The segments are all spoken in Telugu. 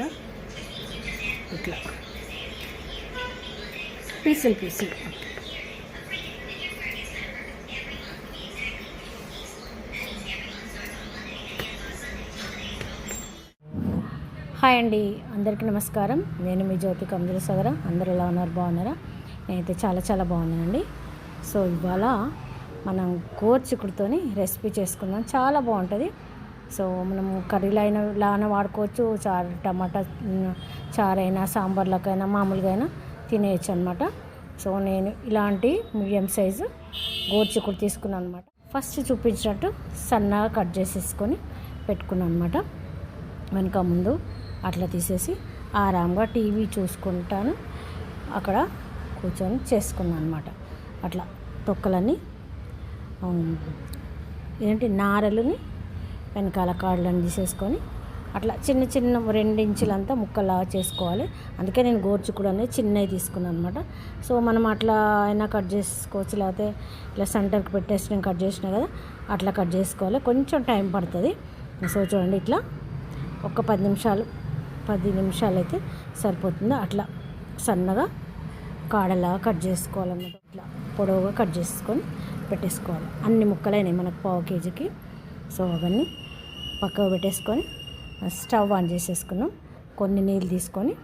అనమాట ఇట్లా. పీసులు పీసులు హాయ్ అండి అందరికీ నమస్కారం. నేను మీ జ్యోతి కమజల సగర అందరు ఎలా ఉన్నారు? బాగున్నారా? నేనైతే చాలా చాలా బాగున్నానండి. సో ఇవాళ మనం కోర్చుకుడితోని రెసిపీ చేసుకుందాం. చాలా బాగుంటుంది. సో మనం కర్రీలు అయినా లానే వాడుకోవచ్చు. చారు టమాటా చారు చారైనా సాంబార్లకైనా మామూలుగా అయినా తినేయచ్చు అనమాట సో నేను ఇలాంటి మీడియం సైజు గోర్చికుడు తీసుకున్నాను అనమాట ఫస్ట్ చూపించినట్టు సన్నగా కట్ చేసేసుకొని పెట్టుకున్నాను అనమాట వెనక ముందు అట్లా తీసేసి ఆరాంగా టీవీ చూసుకుంటాను. అక్కడ కూర్చొని చేసుకున్నాను అనమాట అట్లా తొక్కలన్నీ ఏంటి నారలని వెనకాల కాళ్ళని తీసేసుకొని అట్లా చిన్న చిన్న రెండు ఇంచులంతా ముక్కలా చేసుకోవాలి. అందుకే నేను గోర్చుకుడు అనేది చిన్నవి తీసుకున్నాను అనమాట సో మనం అట్లా అయినా కట్ చేసుకోవచ్చు. లేకపోతే ఇట్లా సెంటర్కి పెట్టేసి నేను కట్ చేసిన కదా అట్లా కట్ చేసుకోవాలి. కొంచెం టైం పడుతుంది. సో చూడండి ఇట్లా ఒక పది నిమిషాలు పది నిమిషాలు అయితే సరిపోతుంది. అట్లా సన్నగా కాడలాగా కట్ చేసుకోవాలన్నమాట. ఇట్లా పొడవుగా కట్ చేసుకొని పెట్టేసుకోవాలి. అన్ని ముక్కలైనాయి మనకు పావు కేజీకి. సో అవన్నీ పక్కకు పెట్టేసుకొని స్టవ్ ఆన్ చేసేసుకున్నాం. కొన్ని నీళ్ళు తీసుకొని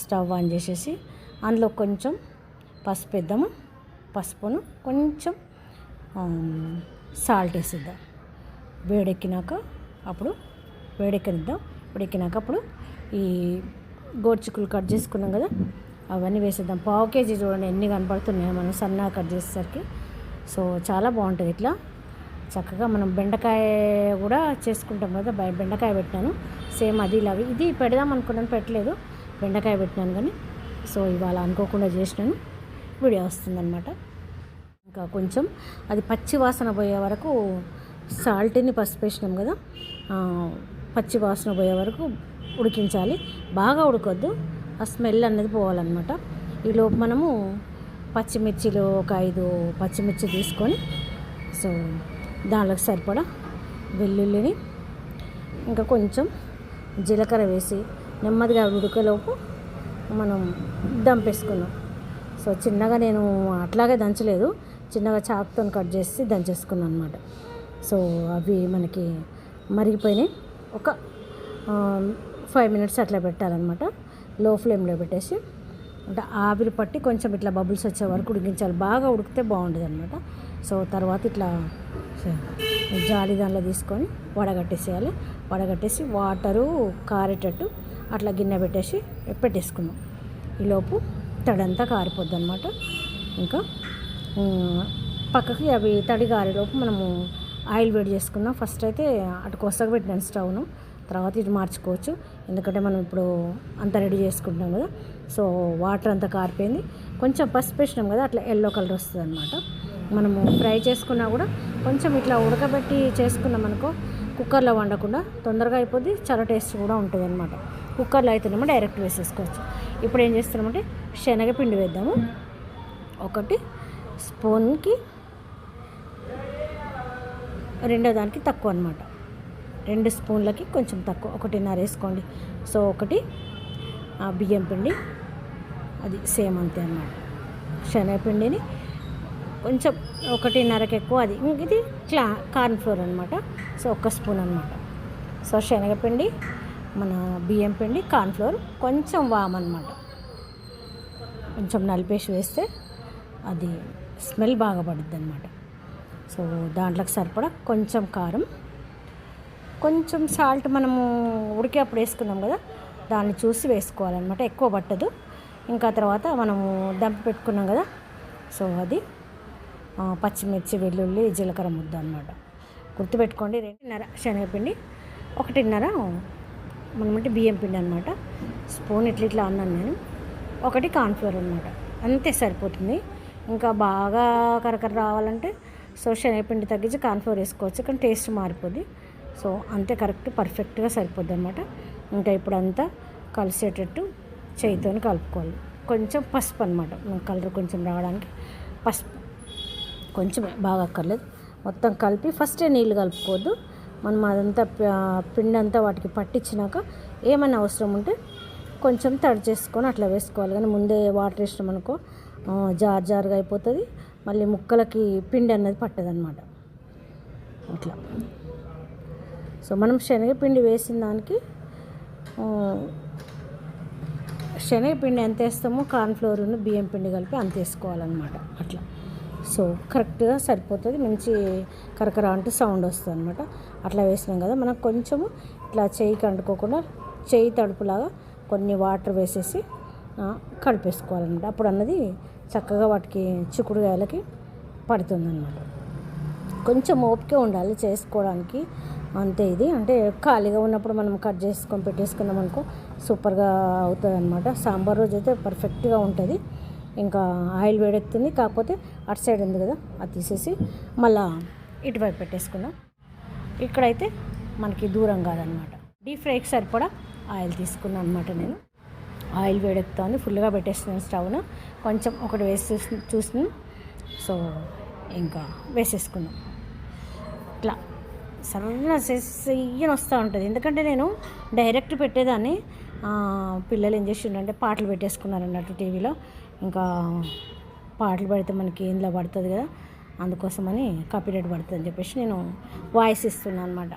స్టవ్ ఆన్ చేసేసి అందులో కొంచెం పసుపు వేద్దాము. పసుపును కొంచెం సాల్ట్ వేసిద్దాం. వేడెక్కినాక అప్పుడు వేడెక్కనిద్దాం. వేడెక్కినాక అప్పుడు ఈ గోడ్చికులు కట్ చేసుకున్నాం కదా అవన్నీ వేసేద్దాం. పావు కేజీ చూడండి ఎన్ని కనపడుతున్నాయో మనం సన్నగా కట్ చేసేసరికి. సో చాలా బాగుంటుంది ఇట్లా. చక్కగా మనం బెండకాయ కూడా చేసుకుంటాం కదా బెండకాయ పెట్టాను సేమ్ అది ఇలాగే. ఇది పెడదాం అనుకున్నాను పెట్టలేదు. బెండకాయ పెట్టినాను కానీ సో ఇవాళ అనుకోకుండా చేసినాను. వీడియో వస్తుందన్నమాట. ఇంకా కొంచెం అది పచ్చి వాసన పోయే వరకు సాల్ట్ని పసుపు వేసినాం కదా పచ్చి వాసన పోయే వరకు ఉడికించాలి. బాగా ఉడకొద్దు. ఆ స్మెల్ అనేది పోవాలన్నమాట. ఈలోపు మనము పచ్చిమిర్చిలు ఒక ఐదు పచ్చిమిర్చి తీసుకొని సో దాంట్లోకి సరిపడా వెల్లుల్లిని ఇంకా కొంచెం జీలకర్ర వేసి నెమ్మదిగా ఉడికేలోపు మనం దంపేసుకున్నాం. సో చిన్నగా నేను అట్లాగే దంచలేదు. చిన్నగా చాకుతో కట్ చేసి దంచేసుకున్నాను అనమాట సో అవి మనకి మరిగిపోయినాయి. ఒక ఫైవ్ మినిట్స్ అట్లా పెట్టాలన్నమాట. లో ఫ్లేమ్లో పెట్టేసి అంటే ఆవిరి పట్టి కొంచెం ఇట్లా బబుల్స్ వచ్చే వరకు ఉడికించాలి. బాగా ఉడికితే బాగుంటుంది అనమాట సో తర్వాత ఇట్లా జాలి దానిలో తీసుకొని వడగట్టేసేయాలి. వడగట్టేసి వాటరు కారేటట్టు అట్లా గిన్నె పెట్టేసి పెట్టేసుకుందాం. ఈలోపు తడంతా కారిపోద్ది అనమాట ఇంకా పక్కకి అవి తడి కారేలోపు మనము ఆయిల్ వేడి చేసుకుందాం. ఫస్ట్ అయితే అటు కొసగా పెట్టినాను స్టవ్ను. తర్వాత ఇది మార్చుకోవచ్చు. ఎందుకంటే మనం ఇప్పుడు అంత రెడీ చేసుకుంటున్నాం కదా. సో వాటర్ అంతా కారిపోయింది. కొంచెం పసుపు వేసినాం కదా అట్లా ఎల్లో కలర్ వస్తుంది అనమాట మనము ఫ్రై చేసుకున్నా కూడా కొంచెం ఇట్లా ఉడకబెట్టి చేసుకున్నాం అనుకో కుక్కర్లో వండకుండా తొందరగా అయిపోద్ది చాలా టేస్ట్ కూడా ఉంటుంది అనమాట కుక్కర్లో అయితేనేమో డైరెక్ట్ వేసేసుకోవచ్చు. ఇప్పుడు ఏం చేస్తున్నామంటే శనగపిండి వేద్దాము. ఒకటి స్పూన్కి రెండో దానికి తక్కువ అనమాట రెండు స్పూన్లకి కొంచెం తక్కువ ఒకటిన్నర వేసుకోండి. సో ఒకటి ఆ బియ్యం పిండి అది సేమ్ అంతే అన్నమాట. శనగపిండిని కొంచెం ఒకటిన్నరకి ఎక్కువ అది ఇది క్లా కార్న్ ఫ్లోర్ అనమాట సో ఒక్క స్పూన్ అనమాట సో శనగపిండి మన బియ్యం పిండి కార్న్ ఫ్లోర్ కొంచెం వామ్ అనమాట కొంచెం నలిపేసి వేస్తే అది స్మెల్ బాగా పడుద్ది అనమాట సో దాంట్లోకి సరిపడా కొంచెం కారం. కొంచెం సాల్ట్ మనము ఉడికేప్పుడు వేసుకున్నాం కదా దాన్ని చూసి వేసుకోవాలన్నమాట. ఎక్కువ పట్టదు. ఇంకా తర్వాత మనము దంపి పెట్టుకున్నాం కదా సో అది పచ్చిమిర్చి వెల్లుల్లి జీలకర్ర ముద్ద అనమాట గుర్తుపెట్టుకోండి రెండున్నర శనగపిండి ఒకటిన్నర మనమంటే బియ్యం పిండి అనమాట స్పూన్ ఇట్లా ఇట్లా అన్నాను నేను. ఒకటి కార్న్ఫ్లోర్ అనమాట అంతే సరిపోతుంది. ఇంకా బాగా కరకర రావాలంటే సో శనగపిండి తగ్గించి కార్న్ఫ్లోర్ వేసుకోవచ్చు. కానీ టేస్ట్ మారిపోద్ది. సో అంతే కరెక్ట్ పర్ఫెక్ట్గా సరిపోద్ది అనమాట ఇంకా ఇప్పుడు అంతా కలిసేటట్టు చేయితోని కలుపుకోవాలి. కొంచెం పసుపు అనమాట కలర్ కొంచెం రావడానికి పసుపు. కొంచెం బాగా అక్కర్లేదు. మొత్తం కలిపి ఫస్టే నీళ్ళు కలుపుకోవద్దు. మనం అదంతా పిండి అంతా వాటికి పట్టించినాక ఏమైనా అవసరం ఉంటే కొంచెం తడి చేసుకొని అట్లా వేసుకోవాలి. కానీ ముందే వాటర్ వేసినాం అనుకో జార్ జారుగా అయిపోతుంది. మళ్ళీ ముక్కలకి పిండి అన్నది పట్టదనమాట అట్లా సో మనం శనగపిండి వేసిన దానికి శనగపిండి ఎంత వేస్తామో కార్న్ఫ్లోర్ను బియ్యం పిండి కలిపి అంత వేసుకోవాలన్నమాట. అట్లా. సో కరెక్ట్గా సరిపోతుంది మంచి కరకర అంటూ సౌండ్ వస్తుంది అనమాట అట్లా వేసినాం కదా మనం కొంచెము ఇట్లా చేయికి అంటుకోకుండా చేయి తడుపులాగా కొన్ని వాటర్ వేసేసి ఆ, కలిపేసుకోవాలన్నమాట. అప్పుడు అన్నది చక్కగా వాటికి చిక్కుడుగాయలకి పడుతుంది కొంచెం ఓపిక ఉండాలి చేసుకోవడానికి. అంతే ఇది. అంటే ఖాళీగా ఉన్నప్పుడు మనం కట్ చేసుకొని పెట్టేసుకున్నాం అనుకో సూపర్గా అవుతుంది అనమాట సాంబార్ రోజు అయితే పర్ఫెక్ట్గా ఉంటుంది. ఇంకా ఆయిల్ వేడెక్కుతుంది. కాకపోతే అటు సైడ్ ఉంది కదా అది తీసేసి మళ్ళా ఇటువైపు పెట్టేసుకున్నాం ఇక్కడైతే మనకి దూరం కాదనమాట. డీప్ ఫ్రైకి సరిపడా ఆయిల్ తీసుకున్నాను అనమాట నేను. ఆయిల్ వేడెక్కుతుంది. ఫుల్గా పెట్టేస్తున్నాను స్టవ్ను. కొంచెం ఒకటి వేసి చూసి చూసినాం సో ఇంకా వేసేసుకున్నాం ఇట్లా సరైన సెయ్యని వస్తూ ఉంటుంది. ఎందుకంటే నేను డైరెక్ట్ పెట్టేదాన్ని పిల్లలు ఏం చేసిండంటే పాటలు పెట్టేసుకున్నారు అన్నట్టు టీవీలో. ఇంకా పాటలు పెడితే మనకి ఇందులో పడుతుంది కదా అందుకోసమని కాపీరేట్ పడుతుంది అని చెప్పేసి నేను వాయిస్ ఇస్తున్నాను అనమాట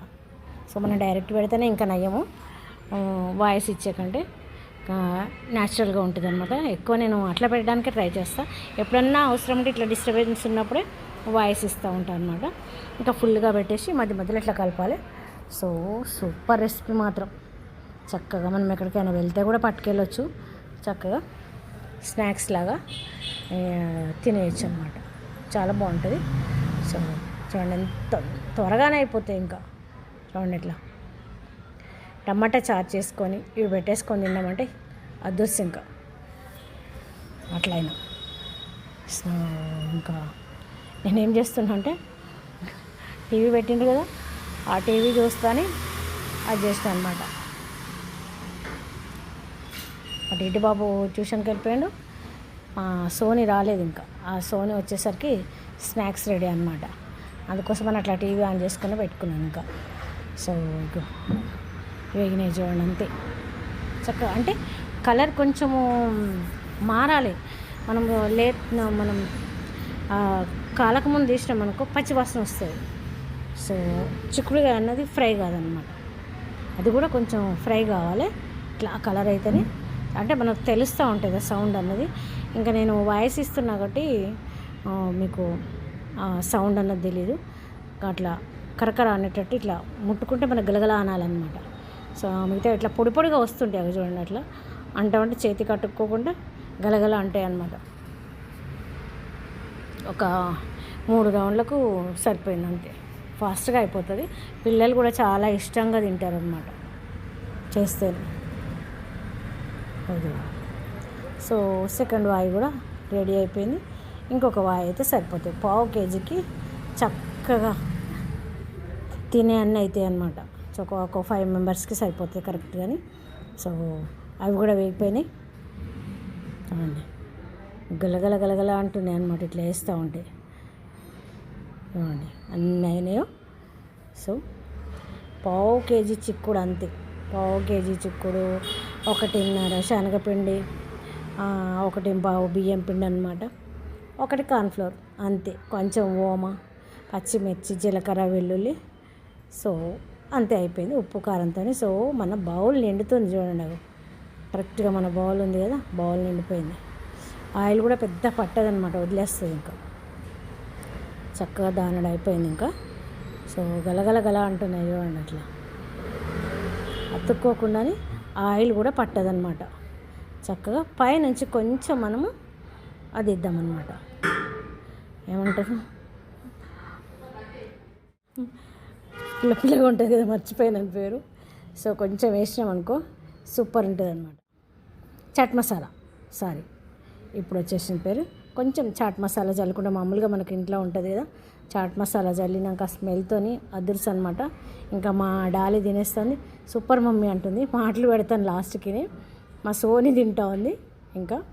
సో మనం డైరెక్ట్ పెడితేనే ఇంకా నయ్యము. వాయిస్ ఇచ్చేకంటే న్యాచురల్గా ఉంటుంది అనమాట ఎక్కువ నేను అట్లా పెట్టడానికే ట్రై చేస్తాను ఎప్పుడన్నా అవసరం ఉంటే ఇట్లా డిస్టర్బెన్స్ ఉన్నప్పుడే వాయిస్ ఇస్తూ ఉంటాను అనమాట ఇంకా ఫుల్గా పెట్టేసి మధ్య మధ్యలో ఇట్లా కలపాలి. సో సూపర్ రెసిపీ మాత్రం. చక్కగా మనం ఎక్కడికైనా వెళ్తే కూడా పట్టుకెళ్ళొచ్చు. చక్కగా. స్నాక్స్ లాగా తినేయచ్చు అనమాట చాలా బాగుంటుంది. సో చూడండి ఎంత త్వరగానే అయిపోతాయి ఇంకా. చూడండి ఇట్లా. టమాటా చారు చేసుకొని ఇవి పెట్టేసుకొని తిన్నామంటే అదృశ్యం ఇంకా. అట్లయినా. సో ఇంకా నేనేం చేస్తున్నా అంటే టీవీ పెట్టిండు కదా ఆ టీవీ చూస్తానే అది చేస్తాను అనమాట అటు ఇటు బాబు ట్యూషన్కి వెళ్ళిపోయాడు. ఆ, సోనీ రాలేదు ఇంకా. ఆ సోనీ వచ్చేసరికి స్నాక్స్ రెడీ అనమాట అందుకోసం అని అట్లా టీవీ ఆన్ చేసుకుని పెట్టుకున్నాను ఇంకా. సో వేగినాయి చూడండి అంతే. చక్కగా అంటే కలర్ కొంచెము మారాలి. మనం లేట్ మనం కాలకముందు కాలక ముందు తీసినాం అనుకో పచ్చి వాసన వస్తుంది. సో చిక్కుడుగా అన్నది ఫ్రై కాదనమాట అది కూడా కొంచెం ఫ్రై కావాలి. ఇట్లా కలర్ అయితేనే అంటే మనకు తెలుస్తూ ఉంటుంది సౌండ్ అన్నది. ఇంకా నేను వాయిస్ ఇస్తున్నా కాబట్టి మీకు సౌండ్ అన్నది తెలీదు. అట్లా కరకర అనేటట్టు ఇట్లా ముట్టుకుంటే మనకు గలగల అనాలన్నమాట. సో మిగతా ఇట్లా పొడి పొడిగా వస్తుంటాయి అవి చూడండి అట్లా. అంటామంటే చేతి కట్టుకోకుండా గలగల అంటాయి అన్నమాట. ఒక మూడు రౌండ్లకు సరిపోయింది అంతే. ఫాస్ట్గా అయిపోతుంది. పిల్లలు కూడా చాలా ఇష్టంగా తింటారు అనమాట చేస్తే సో సెకండ్ వాయి కూడా రెడీ అయిపోయింది. ఇంకొక వాయి అయితే సరిపోతుంది. పావు కేజీకి చక్కగా తినే అన్నీ అవుతాయి అనమాట సో ఒక ఒక ఫైవ్ మెంబర్స్కి సరిపోతాయి కరెక్ట్ కానీ సో అవి కూడా వేగిపోయినాయి. అవునండి. గలగల గలగల అంటున్నాయి అనమాట ఇట్లా వేస్తూ ఉంటాయి అవునండి. అన్నీ అయినాయో? సో పావు కేజీ చిక్కుడు అంతే. పావు కేజీ చిక్కుడు ఒకటిన్నర శనగపిండి ఒకటి బావు బియ్యం పిండి అనమాట ఒకటి కార్న్ఫ్లోర్ అంతే. కొంచెం ఓమ పచ్చిమిర్చి జీలకర్ర వెల్లుల్లి. సో అంతే అయిపోయింది. ఉప్పు కారంతో సో మన బౌల్ నిండుతుంది చూడండి అవి. కరెక్ట్గా మన బౌల్ ఉంది కదా బౌల్ నిండిపోయింది. ఆయిల్ కూడా పెద్ద పట్టదనమాట వదిలేస్తుంది ఇంకా. చక్కగా దానడు అయిపోయింది ఇంకా. సో గలగల గల అంటున్నాయి చూడండి అట్లా. అతుక్కోకుండానే ఆయిల్ కూడా పట్టదనమాట చక్కగా పైనుంచి కొంచెం మనము అది ఇద్దామన్నమాట. ఏమంటారు? పిల్లగా ఉంటుంది కదా మర్చిపోయిన పేరు. సో కొంచెం వేసినాం అనుకో సూపర్ ఉంటుంది అనమాట చాట్ మసాలా సారీ. ఇప్పుడు వచ్చేసిన పేరు. కొంచెం చాట్ మసాలా చల్లకుండా మామూలుగా మనకి ఇంట్లో ఉంటుంది కదా చాట్ మసాలా చల్లినాక స్మెల్తోని అదుర్స్ అనమాట ఇంకా మా డాలి తినేస్తుంది. సూపర్ మమ్మీ అంటుంది. మాటలు పెడతాను లాస్ట్కి. మా సోని తింటా ఉంది. ఇంకా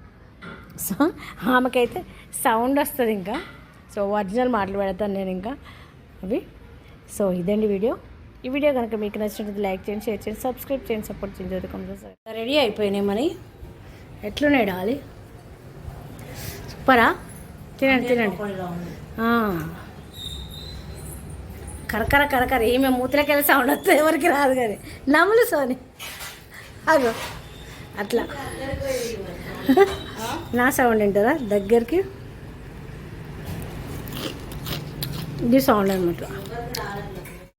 సో ఆమెకైతే సౌండ్ వస్తుంది ఇంకా. సో ఒరిజినల్ మాటలు పెడతాను నేను ఇంకా అవి. సో ఇదండి వీడియో. ఈ వీడియో కనుక మీకు నచ్చినట్టు లైక్ చేయండి షేర్ చేయండి సబ్స్క్రైబ్ చేయండి సపోర్ట్ చేయండి. చదువుకోండి రెడీ అయిపోయినాయి మరి. ఎట్లున్నాయి డాలి? సూపరా? తినండి తినండి. ఆ. కరకర కరకర ఏమే మూతలకెళ్ళి సౌండ్ వస్తుంది ఎవరికి రాదు కానీ నమ్ములు సోని. అగో అట్లా. నా సౌండ్ వింటారా? దగ్గరికి. ఇది సౌండ్ అనమాట.